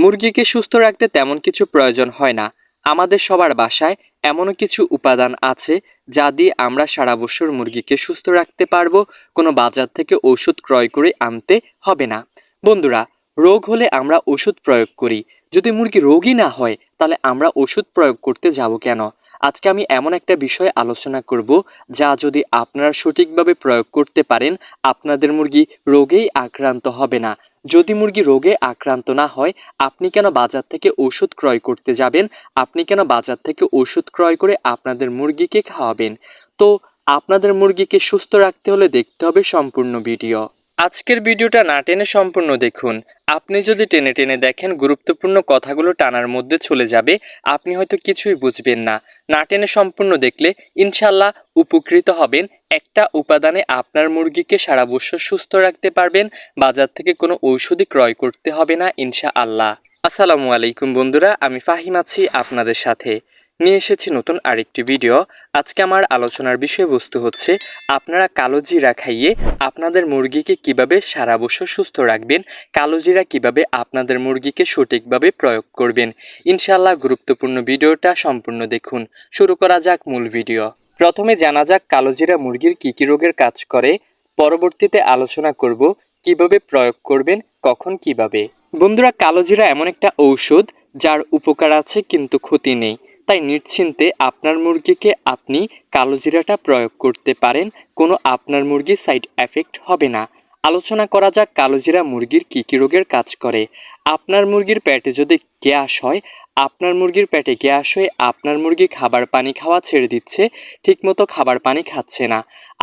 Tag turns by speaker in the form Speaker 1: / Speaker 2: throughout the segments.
Speaker 1: মুরগিকে সুস্থ রাখতে তেমন কিছু প্রয়োজন হয় না। আমাদের সবার বাসায় এমনও কিছু উপাদান আছে যা দিয়ে আমরা সারা বছর মুরগিকে সুস্থ রাখতে পারব, কোনো বাজার থেকে ওষুধ ক্রয় করে আনতে হবে না। বন্ধুরা, রোগ হলে আমরা ওষুধ প্রয়োগ করি। যদি মুরগি রোগী না হয়, তাহলে আমরা ওষুধ প্রয়োগ করতে যাব কেন? আজকে আমি এমন একটা বিষয়ে আলোচনা করব যা যদি আপনারা সঠিকভাবে প্রয়োগ করতে পারেন, আপনাদের মুরগি রোগেই আক্রান্ত হবে না। যদি মুরগি রোগে আক্রান্ত না হয়, আপনি কেন বাজার থেকে ওষুধ ক্রয় করতে যাবেন? আপনি কেন বাজার থেকে ওষুধ ক্রয় করে আপনাদের মুরগিকে খাওয়াবেন? তো, আপনাদের মুরগিকে সুস্থ রাখতে হলে দেখতে হবে সম্পূর্ণ ভিডিও। আজকের ভিডিওটা না টেনে সম্পূর্ণ দেখুন। আপনি যদি টেনে টেনে দেখেন গুরুত্বপূর্ণ কথাগুলো টানার মধ্যে চলে যাবে, আপনি হয়তো কিছুই বুঝবেন না। না টেনে সম্পূর্ণ দেখলে ইনশাল্লাহ উপকৃত হবেন। একটা উপাদানে আপনার মুরগিকে সারা বছর সুস্থ রাখতে পারবেন, বাজার থেকে কোনো ঔষধি ক্রয় করতে হবে না ইনশা আল্লাহ আসসালামু আলাইকুম বন্ধুরা, আমি ফাহিম আছি আপনাদের সাথে। নিয়ে এসেছি নতুন আরেকটি ভিডিও। আজকে আমার আলোচনার বিষয়বস্তু হচ্ছে, আপনারা কালো জিরা খাইয়ে আপনাদের মুরগিকে কীভাবে সারা বছর সুস্থ রাখবেন, কালো জিরা কীভাবে আপনাদের মুরগিকে সঠিকভাবে প্রয়োগ করবেন ইনশাল্লাহ গুরুত্বপূর্ণ ভিডিওটা সম্পূর্ণ দেখুন। শুরু করা যাক মূল ভিডিও। প্রথমে জানা যাক কালো জিরা মুরগির কী কী রোগের কাজ করে। পরবর্তীতে আলোচনা করব, কীভাবে প্রয়োগ করবেন, কখন কীভাবে। বন্ধুরা, কালো জিরা এমন একটা ঔষধ যার উপকার আছে কিন্তু ক্ষতি নেই। তাই নিশ্চিন্তে আপনার মুরগিকে আপনি কালো জিরাটা প্রয়োগ করতে পারেন, কোনো আপনার মুরগির সাইড এফেক্ট হবে না। আলোচনা করা যাক কালো জিরা মুরগির কী কী রোগের কাজ করে। আপনার মুরগির পেটে যদি গ্যাস হয়, আপনার মুরগির পেটে গ্যাস হয়ে আপনার মুরগি খাবার পানি খাওয়া ছেড়ে দিচ্ছে, ঠিকমতো খাবার পানি খাচ্ছে না।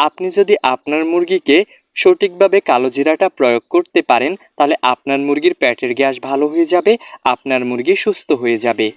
Speaker 1: আপনি যদি আপনার মুরগিকে সঠিকভাবে কালো জিরাটা প্রয়োগ করতে পারেন, তাহলে আপনার মুরগির পেটের গ্যাস ভালো হয়ে যাবে, আপনার মুরগি সুস্থ হয়ে যাবে।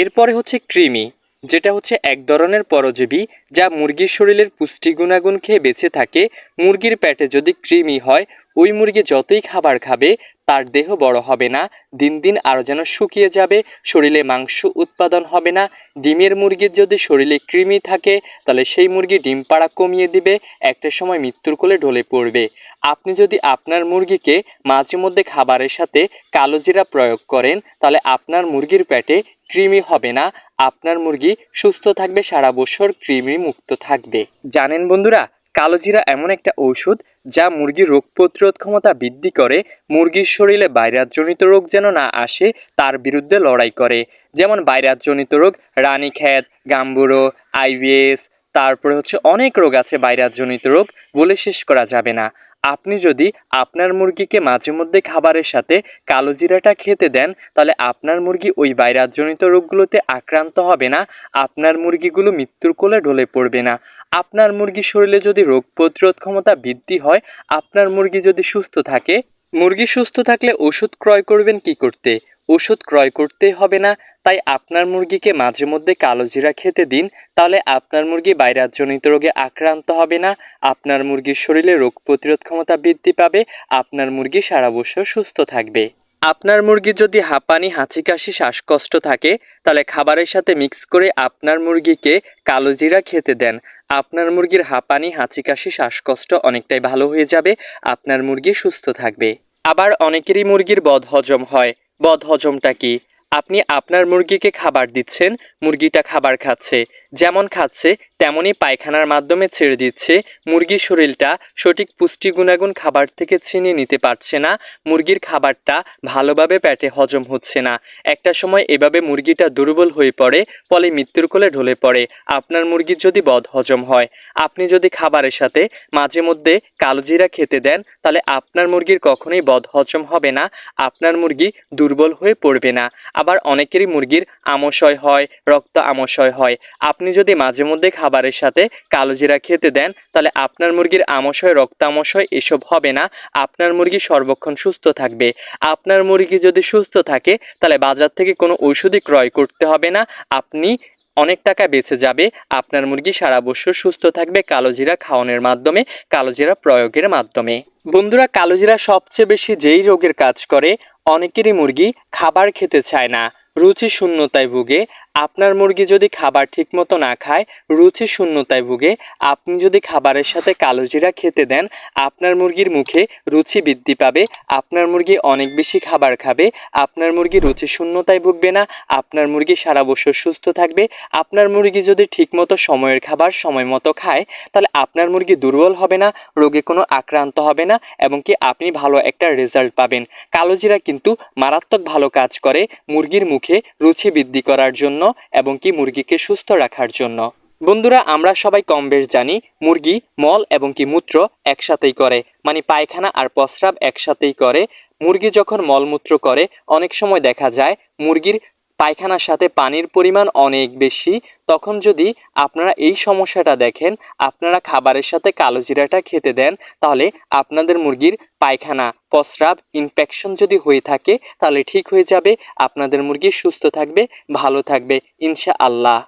Speaker 1: এরপরে হচ্ছে কৃমি, যেটা হচ্ছে এক ধরনের পরজীবী যা মুরগির শরীরের পুষ্টি গুণাগুণ খেয়ে বেঁচে থাকে। মুরগির পেটে যদি কৃমি হয়, ওই মুরগি যতই খাবার খাবে, তার দেহ বড় হবে না। দিন দিন আরও যেন শুকিয়ে যাবে, শরীরে মাংস উৎপাদন হবে না। ডিমের মুরগির যদি শরীরে কৃমি থাকে, তাহলে সেই মুরগি ডিম পাড়া কমিয়ে দিবে, একটা সময় মৃত্যুর কোলে ঢলে পড়বে। আপনি যদি আপনার মুরগিকে মাঝে মধ্যে খাবারের সাথে কালো জিরা প্রয়োগ করেন, তাহলে আপনার মুরগির পেটে কৃমি হবে না, আপনার মুরগি সুস্থ থাকবে, সারা বছর কৃমি মুক্ত থাকবে। জানেন বন্ধুরা, কালোজিরা এমন একটা ঔষধ যা মুরগির রোগ প্রতিরোধ ক্ষমতা বৃদ্ধি করে, মুরগির শরীরে বাইরাতজনিত রোগ যেন না আসে, তার বিরুদ্ধে লড়াই করে। যেমন বাইরাতজনিত রোগ রানীক্ষেত গাম্বুরো, আইভিএস, তারপরে হচ্ছে অনেক রোগ আছে বাইরাতজনিত রোগ, বলে শেষ করা যাবে না। আপনি যদি আপনার মুরগিকে মাঝে মধ্যে খাবারের সাথে কালো জিরাটা খেতে দেন, তাহলে আপনার মুরগি ওই বাইরাজনিত রোগগুলোতে আক্রান্ত হবে না, আপনার মুরগিগুলো মৃত্যুর কোলে ঢলে পড়বে না। আপনার মুরগির শরীরে যদি রোগ প্রতিরোধ ক্ষমতা বৃদ্ধি হয়, আপনার মুরগি যদি সুস্থ থাকে, মুরগি সুস্থ থাকলে ওষুধ ক্রয় করবেন কি করতে? ওষুধ ক্রয় করতে হবে না, তাই আপনার মুরগিকে মাঝে মধ্যে কালো জিরা খেতে দিন, তাহলে আপনার মুরগি বাইরাতজনিত রোগে আক্রান্ত হবে না, আপনার মুরগির শরীরে রোগ প্রতিরোধ ক্ষমতা বৃদ্ধি পাবে, আপনার মুরগি সারা বছর সুস্থ থাকবে। আপনার মুরগি যদি হাঁপানি হাঁচি কাশি শ্বাসকষ্ট থাকে, তাহলে খাবারের সাথে মিক্স করে আপনার মুরগিকে কালো জিরা খেতে দেন। আপনার মুরগির হাঁপানি হাঁচি কাশি শ্বাসকষ্ট অনেকটাই ভালো হয়ে যাবে, আপনার মুরগি সুস্থ থাকবে। আবার অনেকেরই মুরগির বদহজম হয়। বদহজমটা কি? আপনি আপনার মুরগিকে খাবার দিচ্ছেন মুরগিটা খাবার খাচ্ছে। যেমন খাচ্ছে তেমনই পায়খানার মাধ্যমে ছেড়ে দিচ্ছে। মুরগির শরীরটা সঠিক পুষ্টি গুণাগুণ খাবার থেকে ছিনিয়ে নিতে পারছে না। মুরগির খাবারটা ভালোভাবে পেটে হজম হচ্ছে না। একটা সময় এভাবে মুরগিটা দুর্বল হয়ে পড়ে, ফলে মৃত্যুর কোলে ঢলে পড়ে। আপনার মুরগির যদি বদ হজম হয়, আপনি যদি খাবারের সাথে মাঝে মধ্যে কালোজিরা খেতে দেন, তাহলে আপনার মুরগির কখনোই বদ হজম হবে না। আপনার মুরগি দুর্বল হয়ে পড়বে না। আবার অনেকেরই মুরগির আমশয় হয়, রক্ত আমশয় হয়। আপনি যদি মাঝে মধ্যে খাবারের সাথে কালোজিরা খেতে দেন, তাহলে আপনার মুরগির আমশয় রক্তামশয় এসব হবে না। আপনার মুরগি সর্বক্ষণ সুস্থ থাকবে। আপনার মুরগি যদি সুস্থ থাকে, তাহলে বাজার থেকে কোনো ঔষধি ক্রয় করতে হবে না। আপনি অনেক টাকা বেঁচে যাবে। আপনার মুরগি সারা বছর সুস্থ থাকবে কালোজিরা খাওয়ানোর মাধ্যমে, কালোজিরা প্রয়োগের মাধ্যমে। বন্ধুরা, কালোজিরা সবচেয়ে বেশি যেই রোগের কাজ করে, অনেকেরই মুরগি খাবার খেতে চায় না। রুচি শূন্যতায় ভুগে আপনার মুরগি যদি খাবার ঠিকমতো না খায়, রুচি শূন্যতায় ভুগে, আপনি যদি খাবারের সাথে কালো জিরা খেতে দেন, আপনার মুরগির মুখে রুচি বৃদ্ধি পাবে, আপনার মুরগি অনেক বেশি খাবার খাবে, আপনার মুরগি রুচি শূন্যতায় ভুগবে না, আপনার মুরগি সারা বছর সুস্থ থাকবে, আপনার মুরগি যদি ঠিকমতো সময়ের খাবার সময় মতো খায়, তাহলে আপনার মুরগি দুর্বল হবে না, রোগে কোনো আক্রান্ত হবে না, এবং কি আপনি ভালো একটা রেজাল্ট পাবেন। কালোজিরা কিন্তু মারাত্মক ভালো কাজ করে মুরগির মুখে রুচি বৃদ্ধি করার জন্য। এবং কি মুরগিকে সুস্থ রাখার জন্য। বন্ধুরা, আমরা সবাই কম বেশ জানি, মুরগি, মল এবং কি মূত্র একসাথেই করে। মানে পায়খানা আর প্রস্রাব একসাথেই করে। মুরগি যখন মলমূত্র করে, অনেক সময় দেখা যায়, মুরগির পায়খানার সাথে পানির পরিমাণ অনেক বেশি, তখন যদি আপনারা এই সমস্যাটা দেখেন, আপনারা খাবারের সাথে কালো জিরাটা খেতে দেন, তাহলে আপনাদের মুরগির পায়খানা, প্রস্রাব ইনফেকশন যদি হয়ে থাকে, তাহলে ঠিক হয়ে যাবে, আপনাদের মুরগি সুস্থ থাকবে, ভালো থাকবে ইনশা আল্লাহ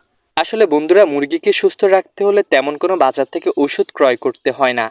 Speaker 1: আসলে বন্ধুরা, মুরগিকে সুস্থ রাখতে হলে তেমন কোনো বাজার থেকে ওষুধ ক্রয় করতে হয় না।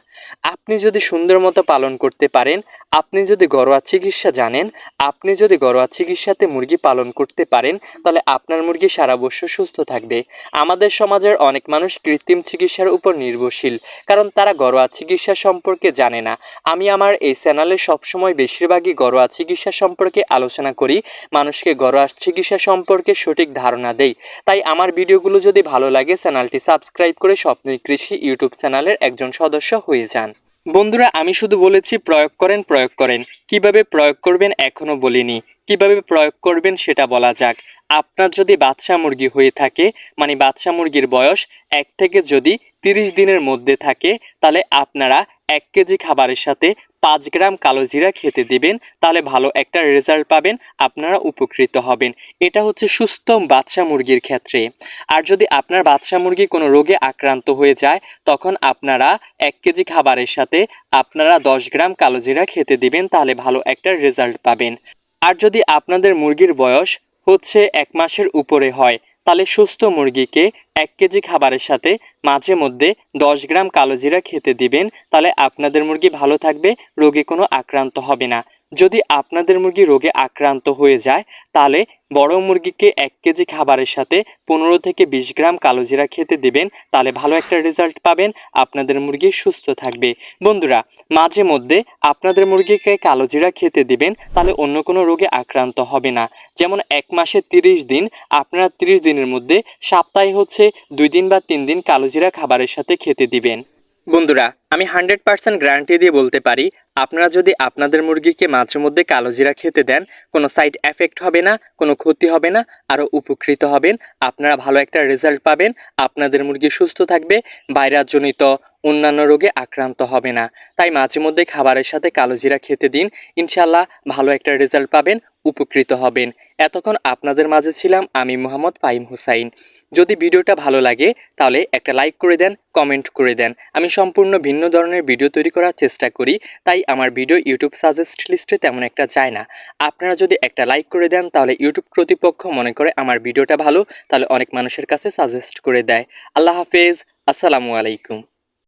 Speaker 1: আপনি যদি সুন্দর মতো পালন করতে পারেন, আপনি যদি ঘরোয়া চিকিৎসা জানেন, আপনি যদি ঘরোয়া চিকিৎসাতে মুরগি পালন করতে পারেন, তাহলে আপনার মুরগি সারা বছর সুস্থ থাকবে। আমাদের সমাজের অনেক মানুষ কৃত্রিম চিকিৎসার উপর নির্ভরশীল, কারণ তারা ঘরোয়া চিকিৎসা সম্পর্কে জানে না। আমি আমার এই চ্যানেলে সবসময় বেশিরভাগই ঘরোয়া চিকিৎসা সম্পর্কে আলোচনা করি, মানুষকে ঘরোয়া চিকিৎসা সম্পর্কে সঠিক ধারণা দেই। তাই আমার ভিডিওগুলো যদি ভালো লাগে, চ্যানেলটি সাবস্ক্রাইব করে স্বপ্নই কৃষি ইউটিউব চ্যানেলের একজন সদস্য হয়ে যান। বন্ধুরা, আমি শুধু বলেছি প্রয়োগ করেন প্রয়োগ করেন। কীভাবে প্রয়োগ করবেন এখনও বলিনি। কীভাবে প্রয়োগ করবেন সেটা বলা যাক। আপনার যদি বাচ্চা মুরগি হয়ে থাকে মানে বাচ্চা মুরগির বয়স এক থেকে যদি তিরিশ দিনের মধ্যে থাকে, তাহলে আপনারা এক কেজি খাবারের সাথে পাঁচ গ্রাম কালো জিরা খেতে দিবেন, তাহলে ভালো একটা রেজাল্ট পাবেন, আপনারা উপকৃত হবেন। এটা হচ্ছে সুস্থ বাচ্চা মুরগির ক্ষেত্রে। আর যদি আপনার বাচ্চা মুরগি কোনো রোগে আক্রান্ত হয়ে যায়, তখন আপনারা এক কেজি খাবারের সাথে আপনারা দশ গ্রাম কালো জিরা খেতে দিবেন, তাহলে ভালো একটা রেজাল্ট পাবেন। আর যদি আপনাদের মুরগির বয়স হচ্ছে এক মাসের উপরে হয় তাহলে সুস্থ মুরগিকে এক কেজি খাবারের সাথে মাঝে মধ্যে দশ গ্রাম কালোজিরা খেতে দিবেন, তাহলে আপনাদের মুরগি ভালো থাকবে, রোগে কোনো আক্রান্ত হবে না। যদি আপনাদের মুরগি রোগে আক্রান্ত হয়ে যায়, তাহলে বড় মুরগিকে এক কেজি খাবারের সাথে পনেরো থেকে বিশ গ্রাম কালো জিরা খেতে দিবেন, তাহলে ভালো একটা রেজাল্ট পাবেন, আপনাদের মুরগি সুস্থ থাকবে। বন্ধুরা, মাঝে মধ্যে আপনাদের মুরগিকে কালো জিরা খেতে দিবেন, তাহলে অন্য কোনো রোগে আক্রান্ত হবে না। যেমন এক মাসে তিরিশ দিন, আপনারা তিরিশ দিনের মধ্যে সপ্তাহে হচ্ছে দুই দিন বা তিন দিন কালো জিরা খাবারের সাথে খেতে দিবেন। বন্ধুরা, আমি হান্ড্রেড পার্সেন্ট গ্যারান্টি দিয়ে বলতে পারি, আপনারা যদি আপনাদের মুরগিকে মাঝে মধ্যে কালো জিরা খেতে দেন, কোনো সাইড এফেক্ট হবে না, কোনো ক্ষতি হবে না, আরও উপকৃত হবেন, আপনারা ভালো একটা রেজাল্ট পাবেন, আপনাদের মুরগি সুস্থ থাকবে, ভাইরাসজনিত অন্যান্য রোগে আক্রান্ত হবে না। তাই মাঝে মধ্যে খাবারের সাথে কালো জিরা খেতে দিন। ইনশাল্লাহ ভালো একটা রেজাল্ট পাবেন, উপকৃত হবেন। এতক্ষণ আপনাদের মাঝে ছিলাম আমি মোহাম্মদ পাইম হুসাইন। যদি ভিডিওটা ভালো লাগে, তাহলে একটা লাইক করে দেন, কমেন্ট করে দেন। আমি সম্পূর্ণ ভিন্ন ধরনের ভিডিও তৈরি করার চেষ্টা করি, তাই আমার ভিডিও ইউটিউব সাজেস্ট লিস্টে তেমন একটা যায় না। আপনারা যদি একটা লাইক করে দেন, তাহলে ইউটিউব কর্তৃপক্ষ মনে করে আমার ভিডিওটা ভালো, তাহলে অনেক মানুষের কাছে সাজেস্ট করে দেয়। আল্লাহ হাফেজ, আসসালামু আলাইকুম।